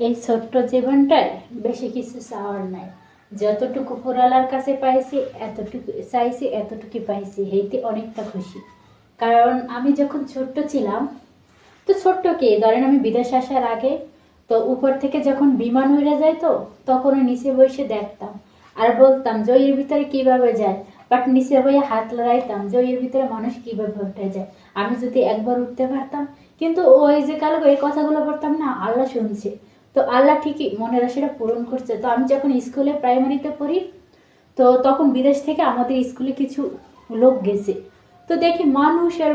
এই ছোট্ট জীবনটায় বেশি কিছু চাওয়ার নাই। যতটুকু ফুরালার কাছে পাইছি, এতটুকু চাইছি এতটুকু পাইছি। হেইতে অনেকটা খুশি। কারণ আমি যখন ছোট্ট ছিলাম, তো ছোট্ট কি? ধরেন আমি বিদেশ আসার আগে, তো উপর থেকে যখন বিমান উড়ে যায় তো তখন নিচে বসে দেখতাম। আর বলতাম এর ভিতরে কীভাবে যায়? বাট নিচে বইয়ে হাত লড়াইতাম যে ভিতরে মানুষ কীভাবে উঠে যায়? আমি যদি একবার উঠতে পারতাম, কিন্তু ওই যে কালকে এই কথাগুলো পড়তাম না, আল্লাহ শুনছে। তো আল্লাহ ঠিকই মনের আশাটা পূরণ করছে। তো আমি যখন স্কুলে প্রাইমারিতে পড়ি, তো তখন বিদেশ থেকে আমাদের স্কুলে কিছু লোক গেছে। তো দেখি মানুষ আর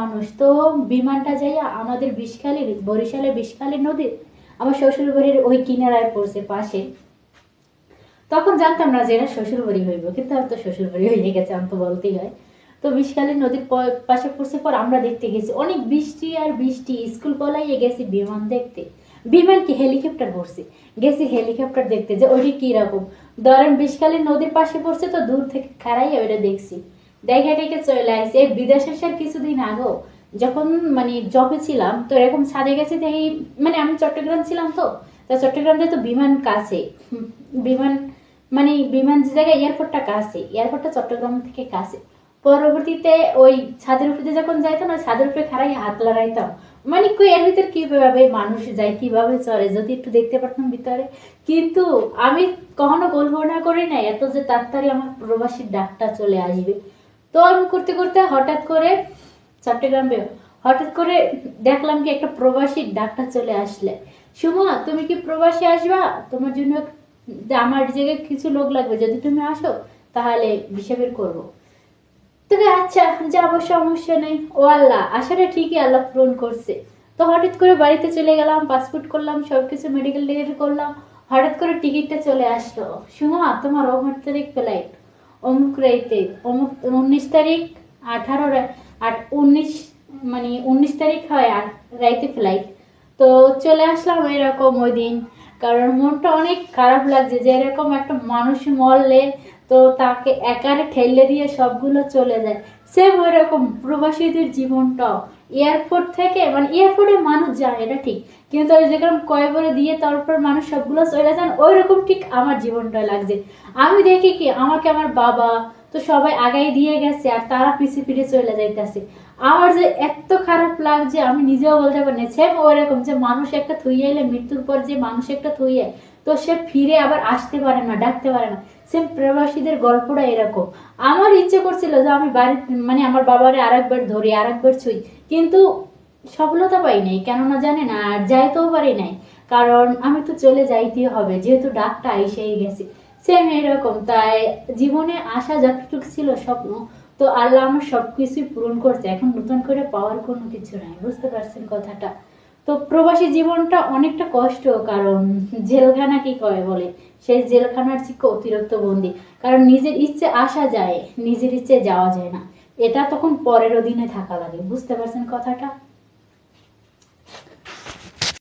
মানুষ। তো বিমানটা যাইয়া আমাদের বিষখালী বরিশালে বিষখালী নদীর আমার শ্বশুরবাড়ির ওই কিনারায় পড়ছে পাশে। তখন জানতাম না যে এরা শ্বশুরবাড়ি হইব, কিন্তু আর তো শ্বশুর বাড়ি হয়ে গেছে, আমি তো বলতেই হয়। তো বিষখালী নদীর পাশে পড়ছে পর আমরা দেখতে গেছি, অনেক বৃষ্টি আর বৃষ্টি। স্কুল পলাইয়ে গেছি বিমান দেখতে। বিমান কি হেলিকপ্টার পড়ছে গেছি হেলিকপ্টার দেখতে যে ওইটি কি রকম। ধরেন বিষখালী নদীর পাশে পড়ছে তো দূর থেকে খারাই ওইটা দেখছি। দেখে দেখে চলে আসছে এই বিদেশ আসার কিছুদিন আগেও যখন মানে জবে ছিলাম, তো এরকম ছাদে গেছে দেখি মানে আমি চট্টগ্রাম ছিলাম তো তো চট্টগ্রাম তো বিমান কাছে বিমান মানে বিমান যে জায়গায় এয়ারপোর্টটা কাছে এয়ারপোর্টটা চট্টগ্রাম থেকে কাছে। পরবর্তীতে ওই ছাদের উপরে যখন যাইতাম না ছাদের উপরে খারাই হাত লাগাইতাম মানে এর ভিতর কীভাবে মানুষ যায়, কীভাবে চলে? যদি একটু দেখতে পারতাম ভিতরে। কিন্তু আমি কখনো কল্পনা করি না এত যে তাড়াতাড়ি আমার প্রবাসীর ডাকটা চলে আসবে। তো আমি করতে করতে হঠাৎ করে চট্টগ্রাম হঠাৎ করে দেখলাম কি একটা প্রবাসীর ডাকটা চলে আসলে। সুমা, তুমি কি প্রবাসী আসবা? তোমার জন্য আমার জায়গায় কিছু লোক লাগবে। যদি তুমি আসো, তাহলে ভিসা বের করব। তবে আচ্ছা যাব, সমস্যা নেই। ও আল্লাহ, আশাটা ঠিকই আল্লাহ পূরণ করছে। তো হঠাৎ করে বাড়িতে চলে গেলাম পাসপোর্ট করলাম সব কিছু মেডিকেল টিকিট করলাম। হঠাৎ করে টিকিটটা চলে আসলো। সুমা তোমার অমুক তারিখ ফ্লাইট অমুক রাইতে, অমুক উনিশ তারিখ, আঠারো আট উনিশ মানে উনিশ তারিখ হয় আর রাইতে ফ্লাইট তো চলে আসলাম এরকম ওই দিন। কারণ মনটা অনেক খারাপ লাগছে যে এরকম একটা মানুষ মরলে তো তাকে একারে ঠেলে দিয়ে সবগুলো চলে যায়। সেম ওই রকম প্রবাসীদের জীবনটাও। এয়ারপোর্ট থেকে মানে এয়ারপোর্টে মানুষ যায়, এটা ঠিক। কিন্তু ওই যেরকম কয়বরে দিয়ে তারপর মানুষ সবগুলো চলে যান ওই রকম ঠিক আমার জীবনটা লাগছে। আমি দেখি কি, আমাকে আমার বাবা তো সবাই আগাই দিয়ে গেছে, আর তারা পিছিয়ে ফিরে চলে যাইতেছে। আমার যে এত খারাপ লাগছে, আমি নিজেও বলতে পারি সেম ওইরকম যে মানুষ একটা থুইয়ে এলে, মৃত্যুর পর যে মানুষ একটা থুইয়ে, তো সে ফিরে আবার আসতে পারে না, ডাকতে পারে না। সেম প্রবাসীদের গল্পটা এরকম। আমার ইচ্ছে করছিল যে আমি বাড়ি মানে আমার বাবারে আরেকবার ধরি আর একবার ছুই। কিন্তু সফলতা পাই নাই, কেননা জানে না, আর যাইতেও পারি নাই। কারণ আমি তো চলে যাইতেই হবে, যেহেতু ডাকটা এসেই গেছে। সেম এরকম, তাই জীবনে আসা যতটুকু ছিল স্বপ্ন তো আল্লাহ আমার সব কিছুই পূরণ করছে। এখন নতুন করে পাওয়ার কোনো কিছু নাই, বুঝতে পারছেন কথাটা? তো প্রবাসী জীবনটা অনেকটা কষ্ট, কারণ জেলখানা কি কয় বলে? সেই জেলখানার চিকে অতিরিক্ত বন্দি। কারণ নিজের ইচ্ছে আসা যায়, নিজের ইচ্ছে যাওয়া যায় না। এটা তখন পরের অধীনে থাকা লাগে, বুঝতে পারছেন কথাটা?